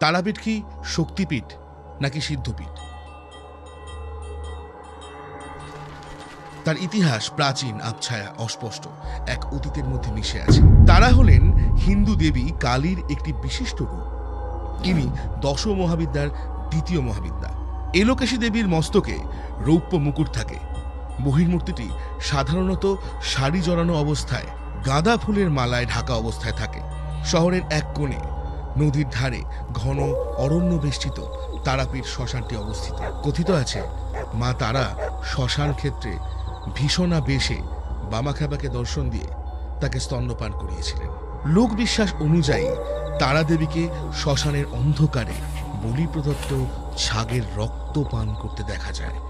তারাপীঠ কি শক্তিপীঠ নাকি সিদ্ধপীঠ? তার ইতিহাস প্রাচীন, আবছায়া, অস্পষ্ট, এক অতীতের মধ্যে মিশে আছে। তারা হলেন হিন্দু দেবী কালীর একটি বিশিষ্ট রূপ। ইনি দশ মহাবিদ্যার দ্বিতীয় মহাবিদ্যা। এলোকেশী দেবীর মস্তকে রৌপ্য মুকুট থাকে। বহির্মূর্তিটি সাধারণত শাড়ি জড়ানো অবস্থায় গাঁদা ফুলের মালায় ঢাকা অবস্থায় থাকে। শহরের এক কোণে নদীর ধারে ঘন অরণ্য বেষ্টিত তারাপীঠ শ্মশানটি অবস্থিত। কথিত আছে, মা তারা শ্মশান ক্ষেত্রে ভীষণা বেশে বামাখ্যাবাকে দর্শন দিয়ে তাকে স্তন্যপান করিয়েছিলেন। লোক বিশ্বাস অনুযায়ী তারা দেবীকে শ্মশানের অন্ধকারে বলি প্রদত্ত ছাগের রক্ত পান করতে দেখা যায়।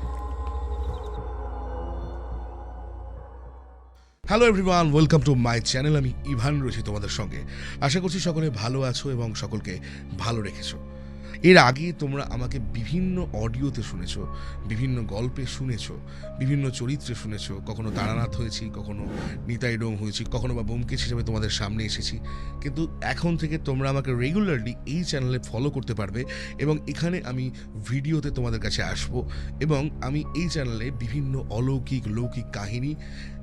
Hello everyone welcome to my channel আমি ইভান রয়েছি তোমাদের সঙ্গে। আশা করছি সকলে ভালো আছো এবং সকলকে ভালো রেখেছো। এর আগে তোমরা আমাকে বিভিন্ন অডিওতে শুনেছো, বিভিন্ন গল্পে শুনেছ, বিভিন্ন চরিত্রে শুনেছো। কখনো তারানাথ হয়েছি, কখনো নিতাই ডোম হয়েছি, কখনো বা বোমকেশ হিসেবে তোমাদের সামনে এসেছি। কিন্তু এখন থেকে তোমরা আমাকে রেগুলারলি এই চ্যানেলে ফলো করতে পারবে এবং এখানে আমি ভিডিওতে তোমাদের কাছে আসব এবং আমি এই চ্যানেলে বিভিন্ন অলৌকিক, লৌকিক কাহিনী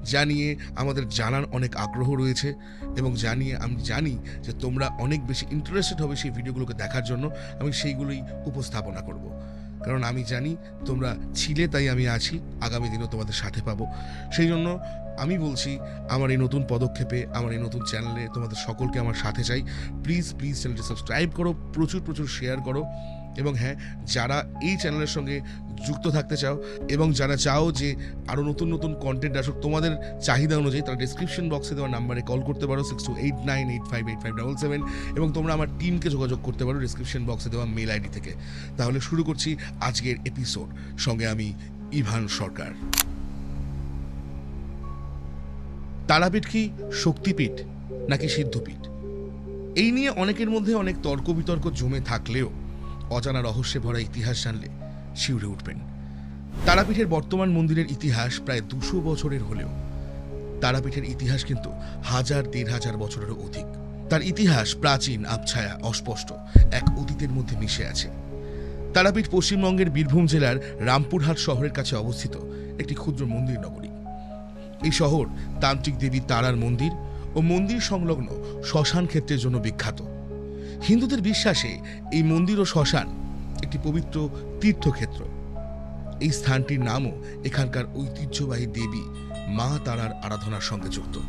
জানিয়ে আমাদের জানার অনেক আগ্রহ রয়েছে এবং জানিয়ে আমি জানি যে তোমরা অনেক বেশি ইন্টারেস্টেড হবে সেই ভিডিওগুলোকে দেখার জন্য আমি সেইগুলোই উপস্থাপনা করব। কারণ আমি জানি তোমরা ছিলে তাই আমি আছি, আগামী দিনেও তোমাদের সাথে পাবো। সেই জন্য আমি বলছি, আমার এই নতুন পদক্ষেপে, আমার এই নতুন চ্যানেলে তোমাদের সকলকে আমার সাথে চাই। প্লিজ প্লিজ চ্যানেলটি সাবস্ক্রাইব করো, প্রচুর প্রচুর শেয়ার করো। এবং হ্যাঁ যারা এই চ্যানেলের সঙ্গে যুক্ত থাকতে চাও এবং যারা চাও যে আরও নতুন নতুন কন্টেন্ট আসুক, তোমাদের চাহিদা অনুযায়ী তারা ডিসক্রিপশন বক্সে দেওয়া নাম্বারে কল করতে পারো six two eight nine eight five eight five double seven এবং তোমরা আমার টিমকে যোগাযোগ করতে পারো ডিসক্রিপশন বক্সে দেওয়া মেল আইডি থেকে। তাহলে শুরু করছি আজকের এপিসোড সঙ্গে আমি ইভান সরকার। তারাপীঠ কি শক্তিপীঠ নাকি সিদ্ধপীঠ? এই নিয়ে অনেকের মধ্যে অনেক তর্ক বিতর্ক জমে থাকলেও অজানা রহস্যে ভরা ইতিহাস জানলে শিউরে উঠবেন। তারাপীঠের বর্তমান মন্দিরের ইতিহাস প্রায় দুশো বছরের হলেও, তারাপীঠের ইতিহাস কিন্তু হাজার দেড় হাজার বছরেরও অধিক। তার ইতিহাস প্রাচীন, আবছায়া, অস্পষ্ট, এক অতীতের মধ্যে মিশে আছে। তারাপীঠ পশ্চিমবঙ্গের বীরভূম জেলার রামপুরহাট শহরের কাছে অবস্থিত একটি ক্ষুদ্র মন্দির নগরী। এই শহর তান্ত্রিক দেবী তারার মন্দির ও মন্দির সংলগ্ন শ্মশান ক্ষেত্রের জন্য বিখ্যাত। হিন্দুদের বিশ্বাসে এই মন্দির ও শ্মশান একটি পবিত্র তীর্থক্ষেত্র। এই স্থানটির নামও এখানকার ঐতিহ্যবাহী দেবী মা তারার আরাধনার সঙ্গে যুক্ত।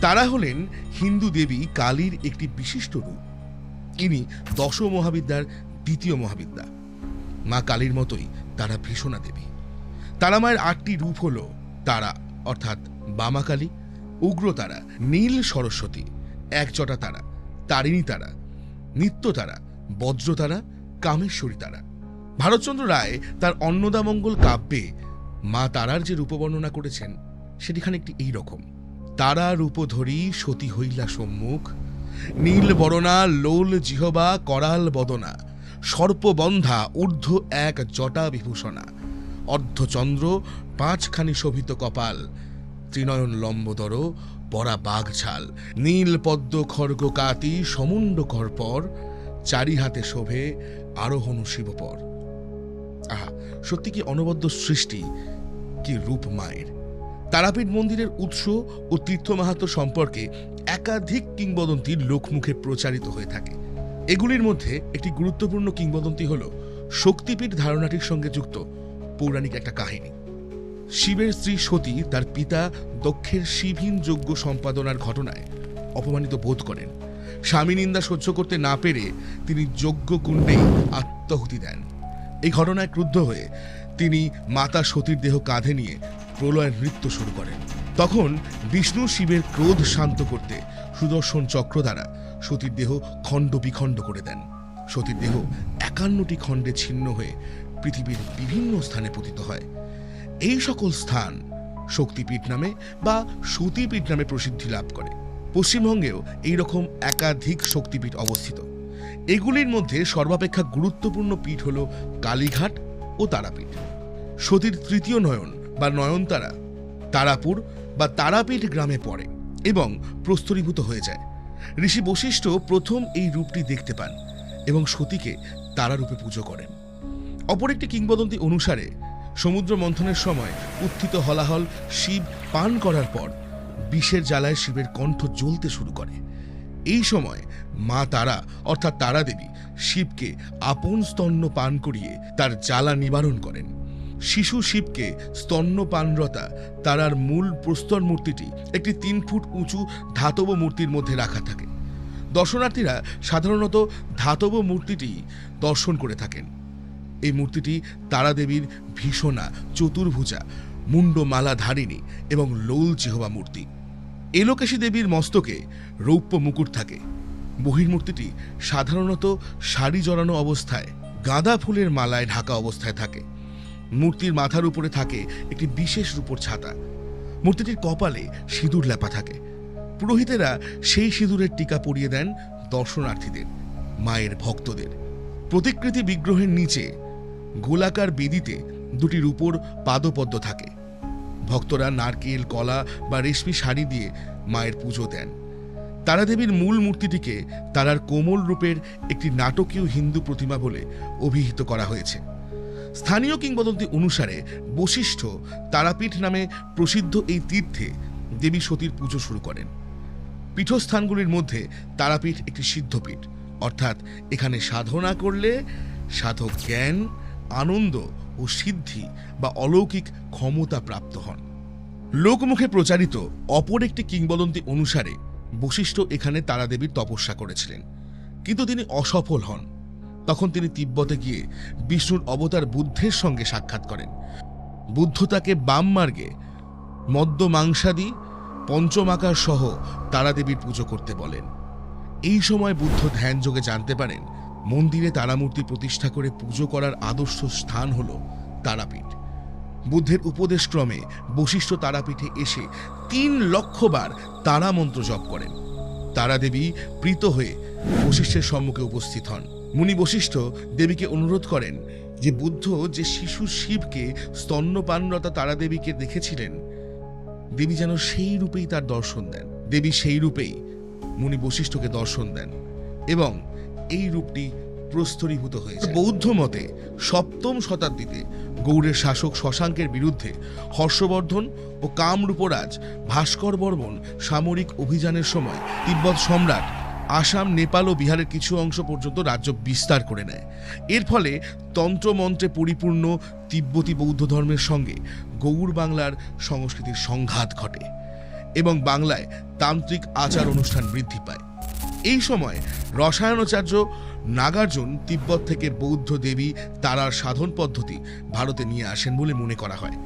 তারা হলেন হিন্দু দেবী কালীর একটি বিশিষ্ট রূপ। ইনি দশ মহাবিদ্যার দ্বিতীয় মহাবিদ্যা। মা কালীর মতোই তারা ভীষণা দেবী। তারা মায়ের আটটি রূপ হল তারা, অর্থাৎ বামাকালী উগ্রতারা নীল সরস্বতী, একচটা তারা, তারিণী তারা নিত্য তারা বজ্রতারা কামেশ্বরী তারা ভারতচন্দ্র রায় তার অন্নদামঙ্গল কাব্যে মা তারার যে রূপবর্ণনা করেছেন, সেটি একটি এই রকম। তারা রূপধরী সতী হইলা সম্মুখ, নীল বরণা, লোল জিহবা, করাল বদনা, সর্পবন্ধা, ঊর্ধ্ব এক জটা বিভূষণা অর্ধচন্দ্র, পাঁচখানি শোভিত কপাল ত্রিনয়ন লম্বদর পরা বাঘঝাল নীল পদ্ম খর্গ কাতি সমুণ্ড করপর চারি হাতে শোভে আরোহণ শিবপর। আহা, সত্যি কি অনবদ্য সৃষ্টি? কি রূপ মায়ের। তারাপীঠ মন্দিরের উৎস ও তীর্থ মাহাত্ম সম্পর্কে একাধিক কিংবদন্তি লোকমুখে প্রচারিত হয়ে থাকে। এগুলির মধ্যে একটি গুরুত্বপূর্ণ কিংবদন্তি হল শক্তিপীঠ ধারণাটির সঙ্গে যুক্ত পৌরাণিক একটা কাহিনী। শিবের স্ত্রী সতী তার পিতা দক্ষের শিবহীন যজ্ঞ সম্পাদনার ঘটনায় অপমানিত বোধ করেন। স্বামী নিন্দা সহ্য করতে না পেরে তিনি যজ্ঞ কুণ্ডেই আত্মাহুতি দেন। এই ঘটনায় ক্রুদ্ধ হয়ে তিনি মাতা সতীর দেহ কাঁধে নিয়ে প্রলয়ের নৃত্য শুরু করেন। তখন বিষ্ণু শিবের ক্রোধ শান্ত করতে সুদর্শন চক্র দ্বারা সতীর দেহ খণ্ড বিখণ্ড করে দেন। সতীর দেহ একান্নটি খণ্ডে ছিন্ন হয়ে পৃথিবীর বিভিন্ন স্থানে পতিত হয়। এই সকল স্থান শক্তিপীঠ নামে বা সতীপীঠ নামে প্রসিদ্ধি লাভ করে। পশ্চিমবঙ্গেও এই রকম একাধিক শক্তিপীঠ অবস্থিত। এগুলির মধ্যে সর্বাপেক্ষা গুরুত্বপূর্ণ পীঠ হল কালীঘাট ও তারাপীঠ। সতীর তৃতীয় নয়ন বা নয়নতারা তারাপুর বা তারাপীঠ গ্রামে পড়ে এবং প্রস্তরীভূত হয়ে যায়। ঋষি বশিষ্ঠ প্রথম এই রূপটি দেখতে পান এবং সতীকে তারারূপে পুজো করেন। অপর একটি কিংবদন্তি অনুসারে সমুদ্র মন্থনের সময় উত্থিত হলাহল শিব পান করার পর বিষের জ্বালায় শিবের কণ্ঠ জ্বলতে শুরু করে। এই সময় মা তারা, অর্থাৎ তারা দেবী, শিবকে আপন স্তন্য পান করিয়ে তার জ্বালা নিবারণ করেন। শিশু শিবকে স্তন্য পানরতা, তারার মূল প্রস্তর মূর্তিটি একটি তিন ফুট উঁচু ধাতব মূর্তির মধ্যে রাখা থাকে। দর্শনার্থীরা সাধারণত ধাতব মূর্তিটি দর্শন করে থাকেন। এই মূর্তিটি তারা দেবীর ভীষণা, চতুর্ভুজা মুন্ডমালা ধারিণী এবং লোল চেহবা মূর্তি। এলোকেশী দেবীর মস্তকে রৌপ্য মুকুট থাকে। বহির্মূর্তিটি সাধারণত শাড়ি জড়ানো অবস্থায় গাঁদা ফুলের মালায় ঢাকা অবস্থায় থাকে। মূর্তির মাথার উপরে থাকে একটি বিশেষ রূপর ছাতা। মূর্তিটির কপালে সিঁদুর লেপা থাকে। পুরোহিতেরা সেই সিঁদুরের টিকা পরিয়ে দেন দর্শনার্থীদের, মায়ের ভক্তদের। প্রতিকৃতি বিগ্রহের নিচে গোলাকার বেদিতে দুটি রূপোর পাদপদ্ম থাকে। ভক্তরা নারকেল, কলা বা রেশমি শাড়ি দিয়ে মায়ের পুজো দেন। তারাদেবীর মূল মূর্তিটিকে তারার কোমল রূপের একটি নাটকীয় হিন্দু প্রতিমা বলে অভিহিত করা হয়েছে। স্থানীয় কিংবদন্তি অনুসারে বশিষ্ঠ তারাপীঠ নামে প্রসিদ্ধ এই তীর্থে দেবী সতীর পুজো শুরু করেন। পীঠস্থানগুলির মধ্যে তারাপীঠ একটি সিদ্ধপীঠ, অর্থাৎ এখানে সাধনা করলে সাধক জ্ঞান আনন্দ ও সিদ্ধি বা অলৌকিক ক্ষমতা প্রাপ্ত হন। লোকমুখে প্রচারিত অপর একটি কিংবদন্তি অনুসারে বশিষ্ঠ এখানে তারাদেবীর তপস্যা করেছিলেন। কিন্তু তিনি অসফল হন। তখন তিনি তিব্বতে গিয়ে বিষ্ণুর অবতার বুদ্ধের সঙ্গে সাক্ষাৎ করেন। বুদ্ধ তাকে বাম মার্গে মদ্য মাংসাদি, পঞ্চমাকার সহ তারাদেবীর পুজো করতে বলেন। এই সময় বুদ্ধ ধ্যান যোগে জানতে পারেন মন্দিরে তারামূর্তি প্রতিষ্ঠা করে পুজো করার আদর্শ স্থান হল তারাপীঠ। বুদ্ধের উপদেশক্রমে বশিষ্ঠ তারাপীঠে এসে তিন লক্ষবার তারা মন্ত্র জপ করেন। তারাদেবী প্রীত হয়ে বশিষ্ঠের সম্মুখে উপস্থিত হন। মুনি বশিষ্ঠ দেবীকে অনুরোধ করেন যে বুদ্ধ যে শিশু শিবকে স্তন্যপানরতা তারাদেবীকে দেখেছিলেন, দেবী যেন সেই রূপেই তার দর্শন দেন। দেবী সেই রূপেই মুনি বশিষ্ঠকে দর্শন দেন এবং এই রূপটি প্রস্তরীভূত হয়েছে। বৌদ্ধ মতে সপ্তম শতাব্দীতে গৌড়ের শাসক শশাঙ্কের বিরুদ্ধে হর্ষবর্ধন ও কামরূপরাজ ভাস্কর বর্মন সামরিক অভিযানের সময় তিব্বত সম্রাট আসাম, নেপাল ও বিহারের কিছু অংশ পর্যন্ত রাজ্য বিস্তার করে নেয়। এর ফলে তন্ত্রমন্ত্রে পরিপূর্ণ তিব্বতী বৌদ্ধ ধর্মের সঙ্গে গৌড় বাংলার সংস্কৃতির সংঘাত ঘটে এবং বাংলায় তান্ত্রিক আচার অনুষ্ঠান বৃদ্ধি পায়। এই সময় রসায়নাচার্য নাগার্জুন তিব্বত থেকে বৌদ্ধ দেবী তারার সাধন পদ্ধতি ভারতে নিয়ে আসেন বলে মনে করা হয়।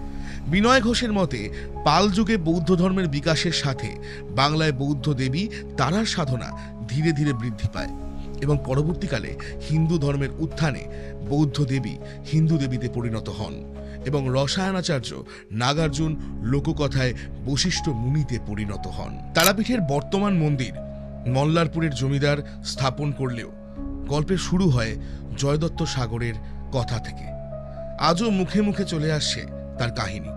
বিনয় ঘোষের মতে, পাল যুগে বৌদ্ধ ধর্মের বিকাশের সাথে বাংলায় বৌদ্ধ দেবী তারার সাধনা ধীরে ধীরে বৃদ্ধি পায় এবং পরবর্তীকালে হিন্দু ধর্মের উত্থানে বৌদ্ধ দেবী হিন্দু দেবীতে পরিণত হন এবং রসায়নাচার্য নাগার্জুন লোককথায় বশিষ্ঠ মুনিতে পরিণত হন। তারাপীঠের বর্তমান মন্দির মল্লারপুরের জমিদার স্থাপন করলেও গল্পের শুরু হয় জয়দত্ত সাগরের কথা থেকে। আজও মুখে মুখে চলে আসছে তার কাহিনী।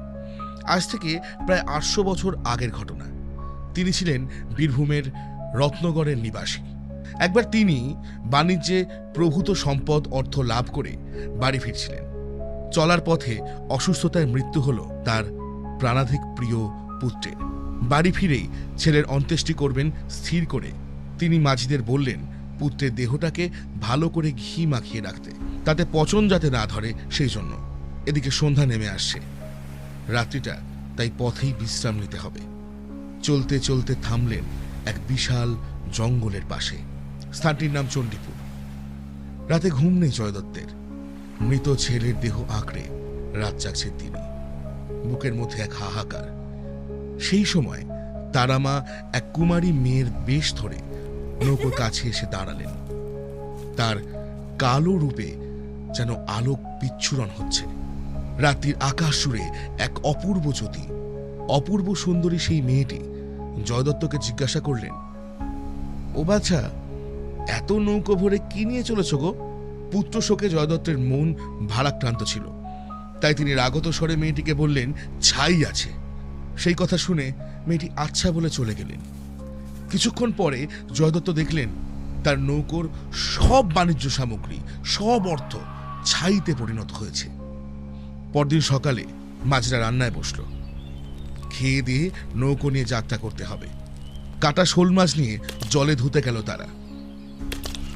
আজ থেকে প্রায় আটশো বছর আগের ঘটনা। তিনি ছিলেন বীরভূমের রত্নগড়ের নিবাসী। একবার তিনি বাণিজ্যে প্রভূত সম্পদ অর্থ লাভ করে বাড়ি ফিরছিলেন। চলার পথে অসুস্থতায় মৃত্যু হল তার প্রাণাধিক প্রিয় পুত্রের। বাড়ি ফিরেই ছেলের অন্ত্যেষ্টি করবেন স্থির করে। তিনি মাঝিদের বললেন, পুত্রের দেহটাকে ভালো করে ঘি মাখিয়ে রাখতে। তাতে পচন যাতে না ধরে, সেই জন্য। এদিকে সন্ধ্যা নেমে আসছে। রাত্রিটা তাই পথেই বিশ্রাম নিতে হবে। চলতে চলতে থামলেন এক বিশাল জঙ্গলের পাশে। স্থানটির নাম চণ্ডীপুর। রাতে ঘুম নেই জয়দত্তের। মৃত ছেলের দেহ আঁকড়ে রাত জাগছেন তিনি। বুকের মধ্যে এক হাহাকার। সেই সময় তারামা এক কুমারী মেয়ের বেশ ধরে নৌকোর কাছে এসে দাঁড়ালেন। তার কালো রূপে যেন আলোক বিচ্ছুরণ হচ্ছে। রাত্রির আকাশ সুরে এক অপূর্ব জ্যোতি, অপূর্ব সুন্দরী সেই মেয়েটি জয়দত্তকে জিজ্ঞাসা করলেন, ও বাছা, এত নৌকো ভরে কি নিয়ে চলেছ গো? পুত্র শোকে জয়দত্তের মন ভারাক্রান্ত ছিল। তাই তিনি রাগত স্বরে মেয়েটিকে বললেন, ছাই আছে। সেই কথা শুনে মেয়েটি আচ্ছা বলে চলে গেলেন। কিছুক্ষণ পরে জয়দত্ত দেখলেন তার নৌকোর সব বাণিজ্য সামগ্রী, সব অর্থ ছাইতে পরিণত হয়েছে। পরদিন সকালে মাঝরা রান্নায় বসল। খেয়ে দিয়ে নৌকো নিয়ে যাত্রা করতে হবে। কাটা শোল মাছ নিয়ে জলে ধুতে গেল তারা।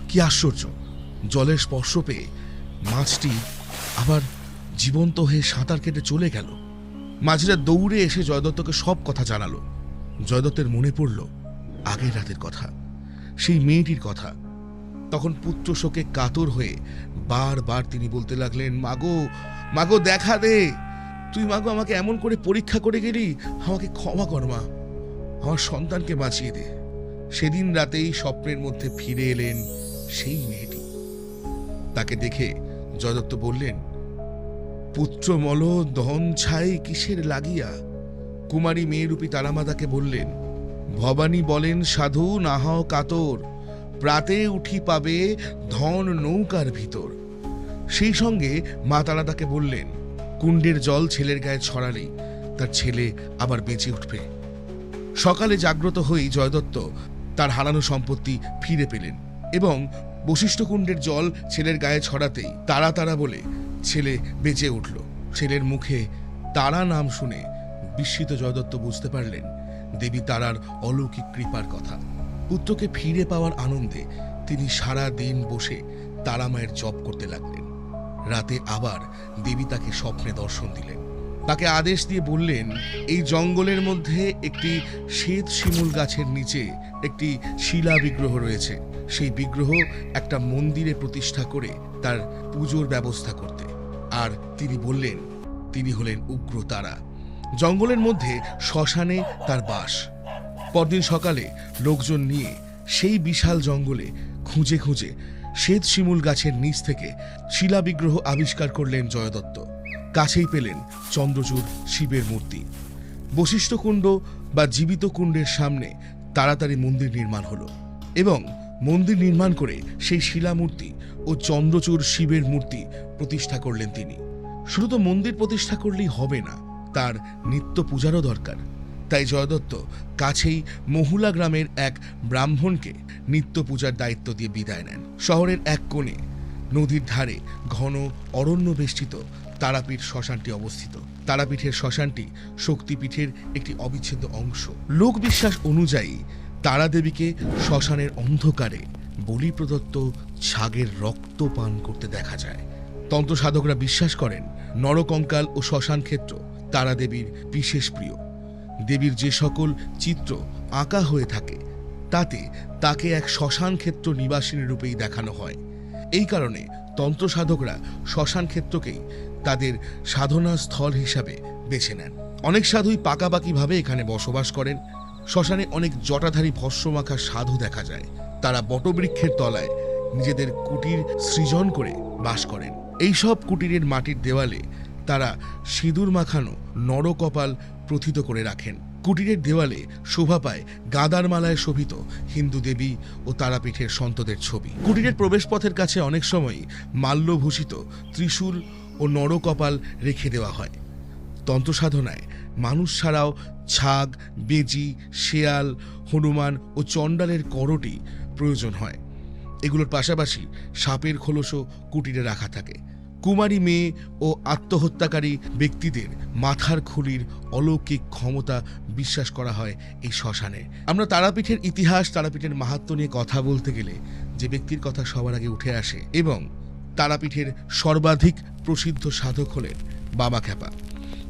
কি আশ্চর্য! জলের স্পর্শ পেয়ে মাছটি আবার জীবন্ত হয়ে সাঁতার কেটে চলে গেল। মাঝিরা দৌড়ে এসে জয়দত্তকে সব কথা জানালো। জয়দত্তের মনে পড়ল, আগের রাতের কথা, সেই মেয়েটির কথা। তখন পুত্র শোকে কাতর হয়ে বারবার তিনি বলতে লাগলেন, মাগো মাগো, দেখা দে। তুই মাগো আমাকে এমন করে পরীক্ষা করে গেলি, আমাকে ক্ষমা কর মা। আমার সন্তানকে বাঁচিয়ে দে। সেদিন রাতেই স্বপ্নের মধ্যে ফিরে এলেন সেই মেয়েটি। তাকে দেখে জয়দত্ত বললেন পুত্র মল দহন ছাই কিসের লাগিয়া? কুমারী মেয়েরূপী তারামাতাকে বললেন, ভবানী বলেন, সাধু না কাতর, প্রাতে উঠি পাবে ধন নৌকার ভিতর। সেই সঙ্গে মা তারা তাকে বললেন, কুণ্ডের জল ছেলের গায়ে ছড়ালে তার ছেলে আবার বেঁচে উঠবে। সকালে জাগ্রত হয়েই জয়দত্ত তার হারানো সম্পত্তি ফিরে পেলেন এবং বশিষ্ঠ কুণ্ডের জল ছেলের গায়ে ছড়াতেই তারা তারা বলে ছেলে বেঁচে উঠল। ছেলের মুখে তারা নাম শুনে বিস্মিত জয়দত্ত বুঝতে পারলেন দেবী তারার অলৌকিক কৃপার কথা। পুত্রকে ফিরে পাওয়ার আনন্দে তিনি সারা দিন বসে তারা মায়ের জপ করতে লাগলেন। রাতে আবার দেবী তাকে স্বপ্নে দর্শন দিলেন। তাকে আদেশ দিয়ে বললেন, এই জঙ্গলের মধ্যে একটি শ্বেত শিমুল গাছের নিচে একটি শিলা বিগ্রহ রয়েছে। সেই বিগ্রহ একটা মন্দিরে প্রতিষ্ঠা করে তার পুজোর ব্যবস্থা করতে। আর তিনি বললেন, তিনি হলেন উগ্র তারা। জঙ্গলের মধ্যে শ্মশানে তার বাস। পরদিন সকালে লোকজন নিয়ে সেই বিশাল জঙ্গলে খুঁজে খুঁজে শ্বেত শিমুল গাছের নিচ থেকে শিলা বিগ্রহ আবিষ্কার করলেন জয়দত্ত। কাছেই পেলেন চন্দ্রচূড় শিবের মূর্তি। বশিষ্ঠ কুণ্ড বা জীবিত কুণ্ডের সামনে তাড়াতাড়ি মন্দির নির্মাণ হলো এবং মন্দির নির্মাণ করে সেই শিলামূর্তি ও চন্দ্রচূড় শিবের মূর্তি প্রতিষ্ঠা করলেন তিনি। শুধু তো মন্দির প্রতিষ্ঠা করলেই হবে না, তার নিত্য পূজারও দরকার। তাই জয়দত্ত কাছেই মহুলা গ্রামের এক ব্রাহ্মণকে নিত্য পূজার দায়িত্ব দিয়ে বিদায় নেন। শহরের এক কোণে নদীর ধারে ঘন অরণ্য বেষ্টিত তারাপীঠ শ্মশানটি অবস্থিত। তারাপীঠের শ্মশানটি শক্তিপীঠের একটি অবিচ্ছেদ্য অংশ। লোক বিশ্বাস অনুযায়ী তারাদেবীকে শ্মশানের অন্ধকারে বলি প্রদত্ত ছাগের রক্ত পান করতে দেখা যায়। তন্ত্র সাধকরা বিশ্বাস করেন, নরকঙ্কাল ও শ্মশান ক্ষেত্র তারাদেবীর বিশেষ প্রিয়। দেবীর যে সকল চিত্র আঁকা হয়ে থাকে, তাতে তাকে এক শ্মশান ক্ষেত্র নিবাসিনী রূপেই দেখানো হয়। এই কারণে তন্ত্র সাধকরা শ্মশান ক্ষেত্রকেই তাদের সাধনা স্থল হিসাবে বেছে নেন। অনেক সাধুই পাকাপাকিভাবে এখানে বসবাস করেন। শ্মশানে অনেক জটাধারী ভস্মমাখা সাধু দেখা যায়। তারা বটবৃক্ষের তলায় নিজেদের কুটির সৃজন করে বাস করেন। এইসব কুটিরের মাটির দেওয়ালে তারা সিঁদুর মাখানো নরকপাল প্রথিত করে রাখেন। কুটিরের দেওয়ালে শোভা পায় গাদার মালায় শোভিত হিন্দু দেবী ও তারাপীঠের সন্তদের ছবি। কুটিরের প্রবেশপথের কাছে অনেক সময়ই মাল্যভূষিত ত্রিশূল ও নরকপাল রেখে দেওয়া হয়। তন্ত্র সাধনায় মানুষ ছাড়াও ছাগ, বেজি, শেয়াল, হনুমান ও চণ্ডালের করটি প্রয়োজন হয়। এগুলোর পাশাপাশি সাপের খোলসও কুটিরে রাখা থাকে। কুমারী মেয়ে ও আত্মহত্যাকারী ব্যক্তিদের মাথার খুলির অলৌকিক ক্ষমতা বিশ্বাস করা হয় এই শ্মশানে। আমরা তারাপীঠের ইতিহাস, তারাপীঠের মাহাত্ম্য নিয়ে কথা বলতে গেলে যে ব্যক্তির কথা সবার আগে উঠে আসে এবং তারাপীঠের সর্বাধিক প্রসিদ্ধ সাধক হলেন বাবা খ্যাপা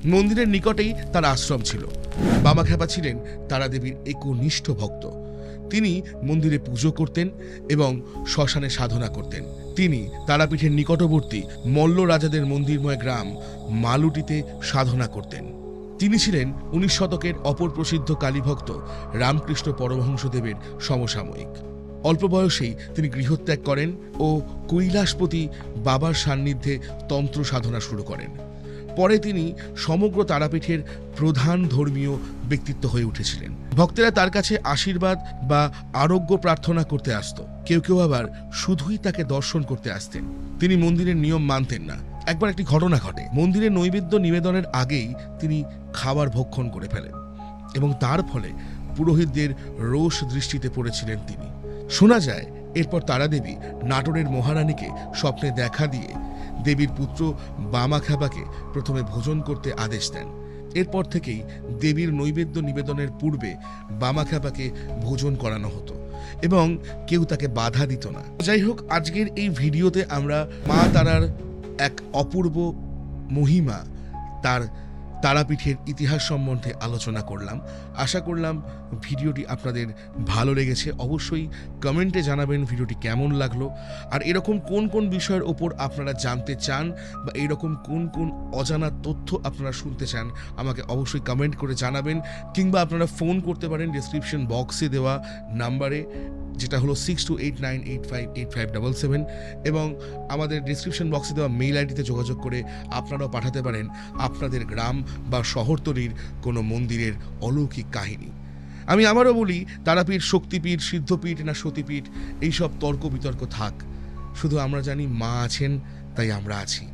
মন্দিরের নিকটেই তার আশ্রম ছিল। বাবা খ্যাপা ছিলেন তারাদেবীর একনিষ্ঠ ভক্ত। তিনি মন্দিরে পুজো করতেন এবং শ্মশানে সাধনা করতেন। তিনি তারাপীঠের নিকটবর্তী মল্ল রাজাদের মন্দিরময় গ্রাম মালুটিতে সাধনা করতেন। তিনি ছিলেন উনিশ শতকের অপর প্রসিদ্ধ কালীভক্ত রামকৃষ্ণ পরমহংসদেবের সমসাময়িক। অল্প বয়সেই তিনি গৃহত্যাগ করেন ও কৈলাসপতি বাবার সান্নিধ্যে তন্ত্র সাধনা শুরু করেন। পরে তিনি সমগ্র তারাপীঠের প্রধান ধর্মীয় ব্যক্তিত্ব হয়ে উঠেছিলেন। ভক্তেরা তার কাছে আশীর্বাদ বা আরোগ্য প্রার্থনা করতে আসতো। কেউ কেউ আবার শুধুই তাকে দর্শন করতে আসতেন। তিনি মন্দিরের নিয়ম মানতেন না। একবার একটি ঘটনা ঘটে। মন্দিরে নৈবেদ্য নিবেদনের আগেই তিনি খাবার ভক্ষণ করে ফেলেন এবং তার ফলে পুরোহিতদের রোষ দৃষ্টিতে পড়েছিলেন তিনি। শোনা যায়, এরপর তারাদেবী নাটোরের মহারানীকে স্বপ্নে দেখা দিয়ে দেবীর পুত্র বামাখ্যাপাকে প্রথমে ভোজন করতে আদেশ দেন। এরপর থেকেই দেবীর নৈবেদ্য নিবেদনের পূর্বে বামাখাবাকে ভোজন করানো হতো এবং কেউ তাকে বাধা দিত না। যাই হোক, আজকের এই ভিডিওতে আমরা মা তারার এক অপূর্ব মহিমা, তার তারাপীঠের ইতিহাস সম্বন্ধে আলোচনা করলাম। আশা করলাম ভিডিওটি আপনাদের ভালো লেগেছে। অবশ্যই কমেন্টে জানাবেন ভিডিওটি কেমন লাগল। আর এরকম কোন কোন বিষয়ের ওপর আপনারা জানতে চান বা এরকম কোন কোন অজানা তথ্য আপনারা শুনতে চান, আমাকে অবশ্যই কমেন্ট করে জানাবেন। কিংবা আপনারা ফোন করতে পারেন ডিসক্রিপশন বক্সে দেওয়া নাম্বারে। যেটা হলো six two eight nine eight five eight five double seven এবং আমাদের ডিসক্রিপশন বক্সে দেওয়া মেইল আইডিতে যোগাযোগ করে আপনারাও পাঠাতে পারেন আপনাদের গ্রাম বা শহরতলির কোনো মন্দিরের অলৌকিক কাহিনী। আমি আবারও বলি, তারাপীঠ, শক্তিপীঠ, সিদ্ধপীঠ না সতীপীঠ, এইসব তর্ক বিতর্ক থাক। শুধু আমরা জানি মা আছেন, তাই আমরা আছি।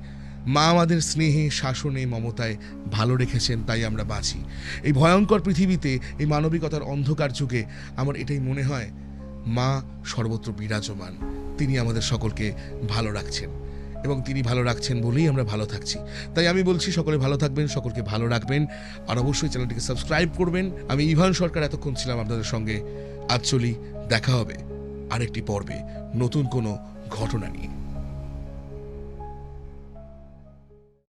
মা আমাদের স্নেহে, শাসনে, মমতায় ভালো রেখেছেন, তাই আমরা বাঁচি। এই ভয়ঙ্কর পৃথিবীতে এই মানবিকতার অন্ধকার যুগে আমার এটাই মনে হয় মা সর্বত্র বিরাজমান। তিনি আমাদের সকলকে ভালো রাখছেন। এবং তিনি ভালো রাখছেন বলেই আমরা ভালো থাকছি। তাই আমি বলছি, সকলে ভালো থাকবেন, সকলকে ভালো রাখবেন। আর অবশ্যই চ্যানেলটিকে সাবস্ক্রাইব করবেন। আমি ইভান সরকার এতক্ষণ ছিলাম আপনাদের সঙ্গে। আজ চলি, দেখা হবে আরেকটি পর্বে নতুন কোনো ঘটনা নিয়ে।